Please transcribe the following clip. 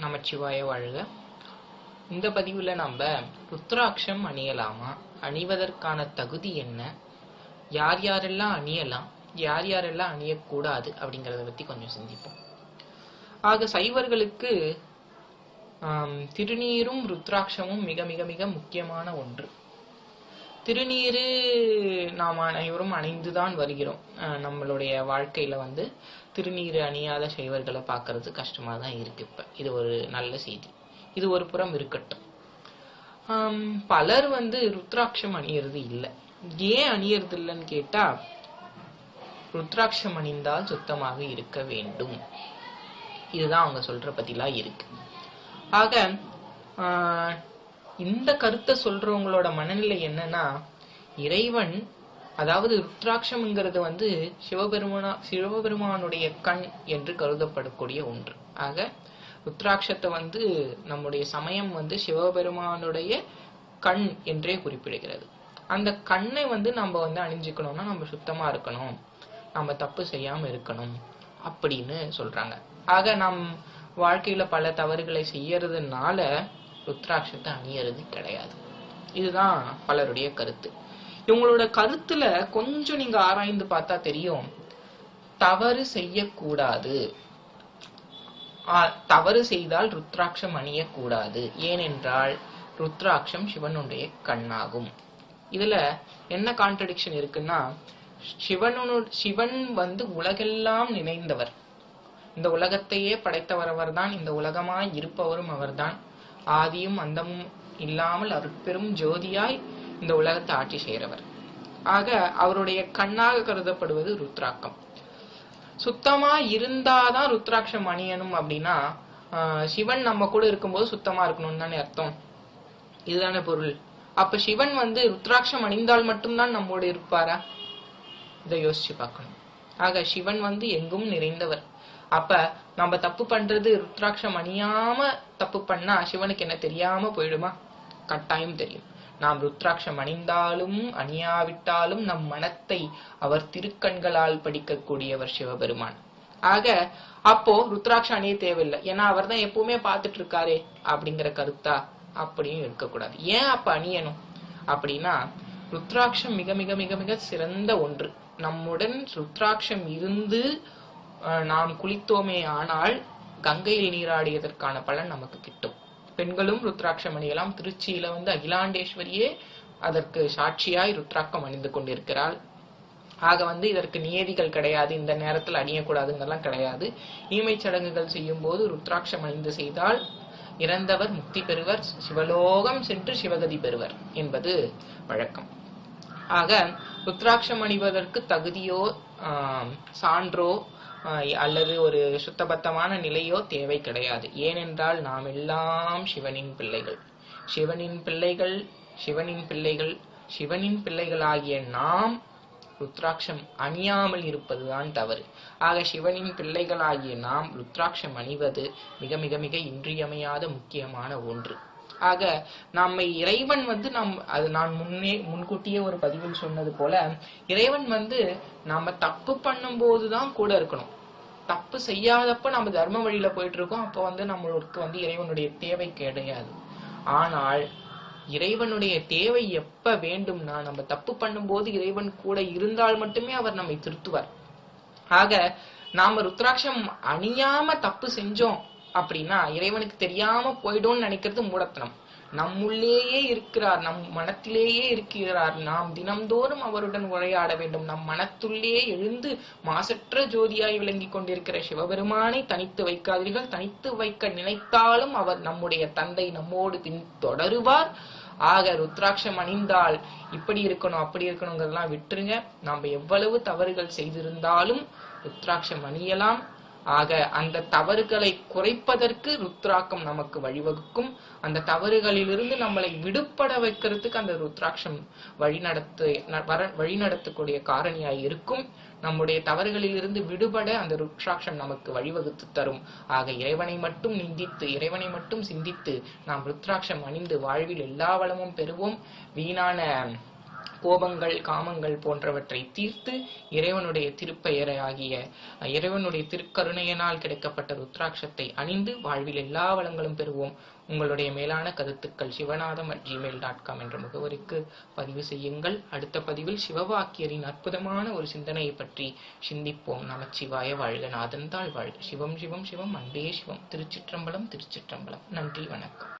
நமச்சிவாய வாழ்க. இந்த பதிவில் நம்ம ருத்ராட்சம் அணியலாமா? அணிவதற்கான தகுதி என்ன? யார் யாரெல்லாம் அணியலாம்? யார் யாரெல்லாம் அணியக்கூடாது? அப்படிங்கிறத பற்றி கொஞ்சம் சிந்திப்போம். ஆக சைவர்களுக்கு திருநீரும் ருத்ராட்சமும் மிக மிக மிக முக்கியமான ஒன்று. திருநீரு நாம் அனைவரும் அணிந்துதான் வருகிறோம். நம்மளுடைய வாழ்க்கையில வந்து திருநீர் அணியாத சைவர்களை பார்க்கறது கஷ்டமா தான் இருக்கு இப்ப. இது ஒரு நல்ல செய்தி. இது ஒரு புறம் இருக்கட்டும். பலர் வந்து ருத்ராட்சம் அணியறது இல்லை. ஏன் அணியறது இல்லைன்னு கேட்டா ருத்ராட்சம் அணிந்தால் சுத்தமாக இருக்க வேண்டும். இதுதான் அவங்க சொல்ற பத்திலாம் இருக்கு. ஆக இந்த கருத்தை சொல்றவங்களோட மனநிலை என்னன்னா இறைவன் அதாவது ருத்ராட்சம்ங்கிறது வந்து சிவபெருமானா சிவபெருமானுடைய கண் என்று கருதப்படக்கூடிய ஒன்று. ஆக ருத்ராட்சத்தை வந்து நம்முடைய சமயம் வந்து சிவபெருமானுடைய கண் என்றே குறிப்பிடுகிறது. அந்த கண்ணை வந்து நம்ம வந்து அணிஞ்சுக்கணும்னா நம்ம சுத்தமா இருக்கணும். நம்ம தப்பு செய்யாம இருக்கணும் அப்படின்னு சொல்றாங்க. ஆக நம் வாழ்க்கையில பல தவறுகளை செய்யறதுனால ருத்ராட்சத்தை அணியறது கிடையாது. இதுதான் பலருடைய கருத்து. இவங்களோட கருத்துல கொஞ்சம் நீங்க ஆராய்ந்து பார்த்தா தெரியும். தவறு செய்யக்கூடாது. தவறு செய்தால் ருத்ராட்சம் அணியக்கூடாது. ஏனென்றால் ருத்ராட்சம் சிவனுடைய கண்ணாகும். இதுல என்ன கான்ட்ரடிக்ஷன் இருக்குன்னா சிவனு சிவன் வந்து உலகெல்லாம் நினைந்தவர். இந்த உலகத்தையே படைத்தவர் அவர்தான் இந்த உலகமாய் இருப்பவரும் அவர்தான். ஆதியும் அந்தமும் இல்லாமல் அருட்பெரும் ஜோதியாய் இந்த உலகத்தை ஆட்சி செய்கிறவர். ஆக அவருடைய கண்ணாக கருதப்படுவது ருத்ராக்கம் சுத்தமா இருந்தாதான் ருத்ராட்சம் அணியணும் அப்படின்னா சிவன் நம்ம கூட இருக்கும்போது சுத்தமா இருக்கணும்னு தானே அர்த்தம். இதுதானே பொருள். அப்ப சிவன் வந்து ருத்ராட்சம் அணிந்தால் மட்டும்தான் நம்மோடு இருப்பாரா? இதை யோசிச்சு பார்க்கணும். ஆக சிவன் வந்து எங்கும் நிறைந்தவர். அப்ப நம்ம தப்பு பண்றது ருத்ராட்சம் அணியாம தப்பு பண்ணா சிவனுக்கு என்ன தெரியாம போயிடுமா? கட்டாயம் தெரியும். நாம் ருத்ராட்சம் அணிந்தாலும் அணியாவிட்டாலும் நம் மனத்தை அவர் திருக்கண்களால் படிக்கக்கூடியவர் சிவபெருமான். ஆக அப்போ ருத்ராட்சம் அணிய தேவையில்லை. ஏன்னா அவர் தான் எப்பவுமே பார்த்துட்டு இருக்காரே அப்படிங்கிற கருத்தா அப்படியும் இருக்கக்கூடாது. ஏன் அப்ப அணியணும்? அப்படின்னா ருத்ராட்சம் மிக மிக மிக மிக சிறந்த ஒன்று. நம்முடன் ருத்ராட்சம் இருந்து நாம் குளித்தோமே ஆனால் கங்கையில் நீராடியதற்கான பலன் நமக்கு கிட்டும். பெண்களும் ருத்ராட்சம் அணியலாம் திருச்சியில வந்து அகிலாண்டேஸ்வரியே அதற்கு சாட்சியாய் ருத்ராக்கம் அணிந்து கொண்டிருக்கிறாள். ஆக வந்து இதற்கு நியதிகள் கிடையாது. இந்த நேரத்தில் அணியக்கூடாதுங்கெல்லாம் கிடையாது. ஈமைச் சடங்குகள் செய்யும் போது ருத்ராட்சம் அணிந்து செய்தால் இறந்தவர் முக்தி பெறுவர். சிவலோகம் சென்று சிவகதி பெறுவர் என்பது வழக்கம். ஆக ருத்ராட்சம் அணிவதற்கு தகுதியோ சான்றோ அல்லது ஒரு சுத்தபத்தமான நிலையோ தேவை கிடையாது. ஏனென்றால் நாம் எல்லாம் சிவனின் பிள்ளைகள். சிவனின் பிள்ளைகள் சிவனின் பிள்ளைகள் சிவனின் பிள்ளைகளாகிய நாம் ருத்ராட்சம் அணியாமல் இருப்பதுதான் தவறு. ஆக சிவனின் பிள்ளைகளாகிய நாம் ருத்ராட்சம் அணிவது மிக மிக மிக இன்றியமையாத முக்கியமான ஒன்று. ஆக நம்மை இறைவன் வந்து நம் அது நான் முன்னே முன்கூட்டியே ஒரு பதிவில் சொன்னது போல இறைவன் வந்து நாம தப்பு பண்ணும்போது தான் கூட இருக்கணும். தப்பு செய்யாதப்ப நம்ம தர்ம வழியில போயிட்டு இருக்கோம் அப்போ வந்து நம்மளுக்கு வந்து இறைவனுடைய தேவை கிடையாது. ஆனால் இறைவனுடைய தேவை எப்ப வேண்டும்னா நம்ம தப்பு பண்ணும்போது இறைவன் கூட இருந்தால் மட்டுமே அவர் நம்மை திருத்துவார். ஆக நாம ருத்ராட்சம் அணியாம தப்பு செஞ்சோம் அப்படின்னா இறைவனுக்கு தெரியாம போயிடும்னு நினைக்கிறது மூடத்தனம். நம்முள்ளேயே இருக்கிறார் நம் மனத்திலேயே இருக்கிறார். நாம் தினம்தோறும் அவருடன் உரையாட வேண்டும். நம் மனத்துள்ளே எழுந்து மாசற்ற ஜோதியாய் விளங்கி கொண்டிருக்கிற சிவபெருமானை தனித்து வைக்காதீர்கள். தனித்து வைக்க நினைத்தாலும் அவர் நம்முடைய தந்தை நம்மோடு பின் தொடருவார். ஆக ருத்ராட்சம் அணிந்தால் இப்படி இருக்கணும் அப்படி இருக்கணுங்கிறதெல்லாம் விட்டுருங்க. நாம் எவ்வளவு தவறுகள் செய்திருந்தாலும் ருத்ராட்சம் அணியலாம். ஆக அந்த தவறுகளை குறைப்பதற்கு ருத்ராக்கம் நமக்கு வழிவகுக்கும். அந்த தவறுகளிலிருந்து நம்மளை விடுபட வைக்கிறதுக்கு அந்த ருத்ராட்சம் வழிநடத்து வர வழிநடத்தக்கூடிய காரணியாய் இருக்கும். நம்முடைய தவறுகளிலிருந்து விடுபட அந்த ருத்ராட்சம் நமக்கு வழிவகுத்து தரும். ஆக இறைவனை மட்டும் நிந்தித்து இறைவனை மட்டும் சிந்தித்து நாம் ருத்ராட்சம் அணிந்து வாழ்வில் எல்லா வளமும் பெறுவோம். வீணான கோபங்கள் காமங்கள் போன்றவற்றை தீர்த்து இறைவனுடைய திருப்பெயரை ஆகிய இறைவனுடைய திருக்கருணையினால் கிடைக்கப்பட்ட ருத்ராட்சத்தை அணிந்து வாழ்வில் எல்லா வளங்களும் பெறுவோம். உங்களுடைய மேலான கருத்துக்கள் Sivanatham at Gmail dot com என்ற முகவரிக்கு பதிவு செய்யுங்கள். அடுத்த பதிவில் சிவவாக்கியரின் அற்புதமான ஒரு சிந்தனையை பற்றி சிந்திப்போம். நமச்சிவாய வாழ்க நாதன் தாழ் வாழ்க. சிவம் சிவம் சிவம். அன்பே சிவம். திருச்சிற்றம்பலம் திருச்சிற்றம்பலம். நன்றி வணக்கம்.